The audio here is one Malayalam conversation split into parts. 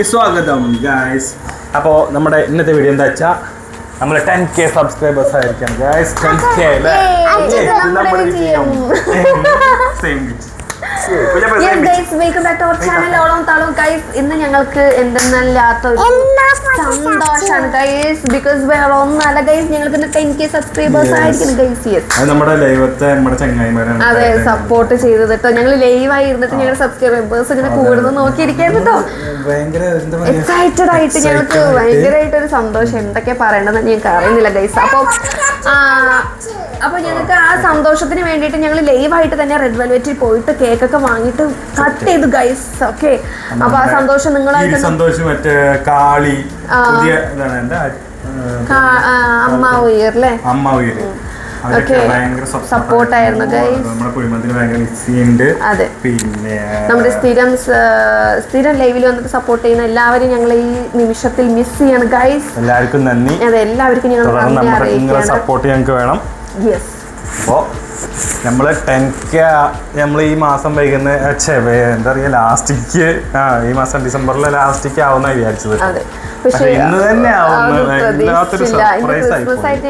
വീഡിയോയിലേക്ക് സ്വാഗതം ഗായ്സ് അപ്പോൾ നമ്മുടെ ഇന്നത്തെ വീഡിയോ എന്താ വെച്ചാൽ നമ്മൾ ടെൻ കെ സബ്സ്ക്രൈബേഴ്സ് ആയിരിക്കാം ഗായ്സ് ടെൻ കെ നമ്മുടെ വിജയം. Welcome back to back channel. ഓളം താളം guys. ഇന്ന് ഞങ്ങൾക്ക് എന്തെന്നല്ലാത്ത ഒരു സന്തോഷാണ് ഗൈസ് ബിക്കോസ് വേറെ ഒന്നല്ല ഗൈസ് ഞങ്ങൾക്ക് ഇന്ന് ടെൻ കെ സബ്സ്ക്രൈബേഴ്സ്. ആയിരിക്കും ഗൈസ് യെസ് നമ്മുടെ ലൈവത്തെ നമ്മുടെ ചങ്ങായിമാരാണ് അതെ സപ്പോർട്ട് ചെയ്തത് കേട്ടോ ഞങ്ങൾ ലൈവായി ഇരുന്നിട്ട് ഞങ്ങളുടെ സബ്സ്ക്രൈബേഴ്സ് ഇങ്ങനെ കൂടുന്നത് നോക്കിയിരിക്കായിരുന്നു കേട്ടോ എക്സൈറ്റഡ് ആയിട്ട് ഞങ്ങൾക്ക്. ഭയങ്കരമായിട്ട് ഒരു സന്തോഷം എന്തൊക്കെ പറയണമെന്ന് ഞങ്ങൾക്ക് അറിയുന്നില്ല ഗൈസ് അപ്പോൾ അപ്പോൾ ഞങ്ങൾക്ക് ആ സന്തോഷത്തിന് വേണ്ടിയിട്ട് ഞങ്ങൾ ലൈവായിട്ട് തന്നെ റെഡ് വെൽവെറ്റിൽ പോയിട്ട് കേക്ക് ഒക്കെ വാങ്ങിട്ട് കട്ട് ചെയ്തു ഗൈസ് ഓക്കെ അപ്പൊ ആ സന്തോഷം നിങ്ങളായിട്ട് സന്തോഷം മറ്റേ കാളി. പുതിയ അമ്മ ഉയർ അല്ലേ അമ്മ ചെയ്യുന്നുണ്ട് അതെ. പിന്നെ നമ്മുടെ സ്ഥിരം സ്ഥിരം ലൈവിൽ വന്നിട്ട് സപ്പോർട്ട് ചെയ്യുന്ന എല്ലാവരും ഞങ്ങൾ ഈ നിമിഷത്തിൽ മിസ് ചെയ്യാണ് ഗൈസ് എല്ലാവർക്കും നന്ദി. അതെ എല്ലാവർക്കും ഞങ്ങൾ സപ്പോർട്ട് ഞങ്ങൾക്ക് വേണം. യെസ് അപ്പോൾ നമ്മൾ കെ നമ്മൾ ഈ മാസം വൈകുന്ന എന്താ പറയുക ലാസ്റ്റിക്ക് ആ ഈ മാസം ഡിസംബറിലെ ലാസ്റ്റിക്ക് ആവുന്ന വിചാരിച്ചത്. ഇന്ന് തന്നെ ക്രിസ്മസ് ആയിട്ട്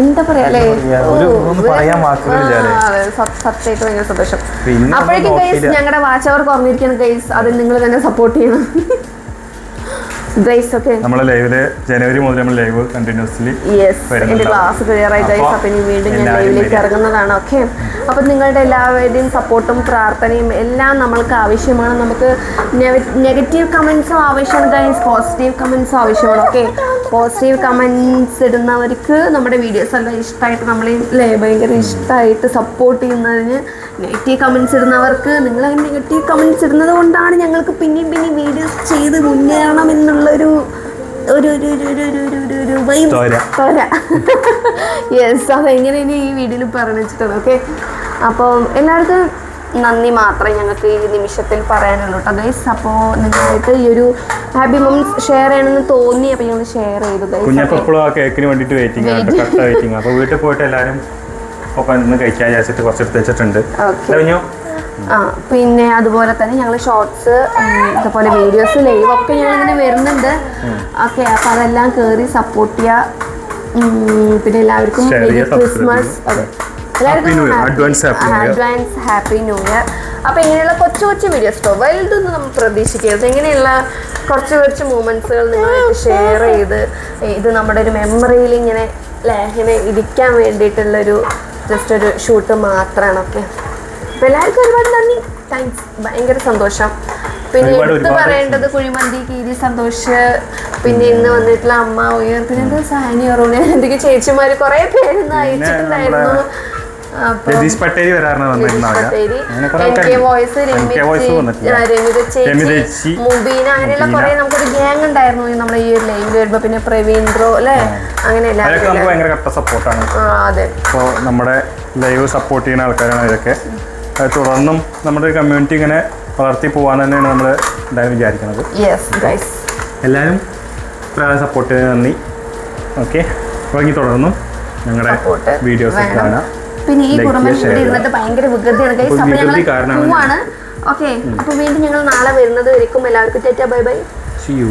എന്താ പറയാ സന്തോഷം. അപ്പോഴേക്കും ഞങ്ങളുടെ വാച്ച് അവർ കുറഞ്ഞിരിക്കണം ഗൈസ് അതിൽ നിങ്ങൾ തന്നെ സപ്പോർട്ട് ചെയ്യണം. ഗൈസ് ഓക്കെ നമ്മളെ ലൈവിൽ ജനുവരി മുതൽ നമ്മൾ ലൈവ് കണ്ടിന്യൂസ്ലി യെസ് എന്റെ ക്ലാസ് ക്ലിയർ ആയി ഗൈസ് അപ്പൊ ഇനി വീണ്ടും ഞാൻ ലൈവിലേക്ക് ഇറങ്ങുന്നതാണ് ഓക്കെ അപ്പൊ നിങ്ങളുടെ എല്ലാവരുടെയും സപ്പോർട്ടും പ്രാർത്ഥനയും എല്ലാം നമ്മൾക്ക് ആവശ്യമാണ്. നമുക്ക് നെഗറ്റീവ് കമന്റ്സും ആവശ്യമാണ് ഗൈസ് പോസിറ്റീവ് കമൻസും ആവശ്യമാണ് ഓക്കെ പോസിറ്റീവ് കമന്റ്സ് ഇടുന്നവർക്ക് നമ്മുടെ വീഡിയോസ് എല്ലാം ഇഷ്ടമായിട്ട് നമ്മളെ ഭയങ്കര ഇഷ്ടമായിട്ട് സപ്പോർട്ട് ചെയ്യുന്നതിന് നെഗറ്റീവ് കമൻസ് ഇടുന്നവർക്ക് നിങ്ങൾ നെഗറ്റീവ് കമൻസ് ഇടുന്നത് കൊണ്ടാണ് ഞങ്ങൾക്ക് പിന്നെയും പിന്നെയും വീഡിയോസ് ചെയ്ത് മുന്നേറണം എന്നുള്ളൊരു ഒരു ഒരു ഒരു ഒരു ഒരു ഒരു ഒരു ഒരു. ത്വര. ത്വര. യെസ് അതെങ്ങനെ ഇനി ഈ വീഡിയോയിൽ പറഞ്ഞു വെച്ചിട്ടാണ് ഓക്കെ അപ്പോൾ എല്ലാവർക്കും നന്ദി മാത്രമേ ഞങ്ങൾക്ക് ഈ നിമിഷത്തിൽ പറയാനുള്ളൂ കേട്ടോ. ഗൈസ് അപ്പോൾ നിങ്ങളായിട്ട് ഈ ഒരു ഹാപ്പി മൊമെന്റ്സ് ഷെയർ ചെയ്യണമെന്ന് തോന്നി അപ്പോൾ ഞങ്ങൾ ഷെയർ ചെയ്തു. ഗൈസ് ആ കേക്കിന് വേണ്ടിയിട്ട് വെയിറ്റിംഗ് ആണ്. കട്ട. വെയിറ്റിംഗ് അപ്പോൾ വീട്ടിൽ പോയിട്ട് എല്ലാവരും ഒപ്പം നിന്ന് കഴിക്കാൻ വിചാരിച്ചിട്ട് കുറച്ച് എടുത്ത് വെച്ചിട്ടുണ്ട്. കഴിഞ്ഞു? ആ പിന്നെ അതുപോലെ തന്നെ ഞങ്ങൾ ഷോർട്സ് അതുപോലെ വീഡിയോസ് ലൈവ് ഒക്കെ ഞങ്ങൾ ഇങ്ങനെ വരുന്നുണ്ട് ഓക്കെ അപ്പോൾ അതെല്ലാം കയറി സപ്പോർട്ട് ചെയ്യുക പിന്നെ എല്ലാവർക്കും Christmas. Advance happy new year അപ്പോൾ ഇങ്ങനെയുള്ള കൊച്ചു കൊച്ചു വീഡിയോസ് ഇപ്പോൾ വലുതൊന്നും നമ്മൾ പ്രതീക്ഷിക്കരുത്. ഇങ്ങനെയുള്ള കുറച്ച് കുറച്ച് മൂമെന്റ്സുകൾ നിങ്ങൾ ഷെയർ ചെയ്ത് ഇത് നമ്മുടെ ഒരു മെമ്മറിയിൽ ഇങ്ങനെ ഇങ്ങനെ ഇരിക്കാൻ വേണ്ടിയിട്ടുള്ളൊരു ജസ്റ്റ് ഒരു ഷൂട്ട് മാത്രമാണ് ഓക്കെ അപ്പോൾ എല്ലാവർക്കും ഒരുപാട് നന്ദി. താങ്ക്സ് ഭയങ്കര സന്തോഷം. പിന്നെ എടുത്ത് പറയേണ്ടത് കുഴിമന്തി കീരി സന്തോഷ് പിന്നെ ഇന്ന് വന്നിട്ടുള്ള അമ്മ ഉയർ പിന്നെ എന്താ സാനി അറൂണ എന്തൊക്കെ ചേച്ചിമാര് കുറെ പേരൊന്ന് അയച്ചിട്ടുണ്ടായിരുന്നു. രതീഷ് പട്ടേരി വരാറാണ് മുബീന അങ്ങനെയുള്ള കുറെ നമുക്കൊരു ഗ്യാങ് ഉണ്ടായിരുന്നു. നമ്മുടെ ഈ ലൈനിൽ വരുമ്പോ പിന്നെ പ്രവീന്ദ്രോ അല്ലെ? അങ്ങനെ കട്ട സപ്പോർട്ടാണ് അതെ. അപ്പോൾ നമ്മുടെ ലൈവ് സപ്പോർട്ട് ചെയ്യുന്ന ആൾക്കാരാണ് ഇതൊക്കെ തുടർന്നും നമ്മുടെ കമ്മ്യൂണിറ്റി ഇങ്ങനെ വളർത്തി പോവാൻ തന്നെയാണ് നമ്മൾ എന്തായാലും വിചാരിക്കുന്നത്. എല്ലാവരും സപ്പോർട്ടിന് നന്ദി. ഓക്കെ തുടങ്ങി തുടർന്നും ഞങ്ങളുടെ വീഡിയോസ് കാണാം. പിന്നെ ഈ പുറമെ കുറുമൻ ഇവിടെ. ഇരുന്നിട്ട് ഭയങ്കര വികൃതിയാണ്. അപ്പോൾ അപ്പൊ ഞങ്ങൾ പോവാണ്. ഓക്കെ അപ്പൊ വീണ്ടും ഞങ്ങൾ നാളെ വരുന്നത് വരെക്കും. എല്ലാവർക്കും tata bye bye. See you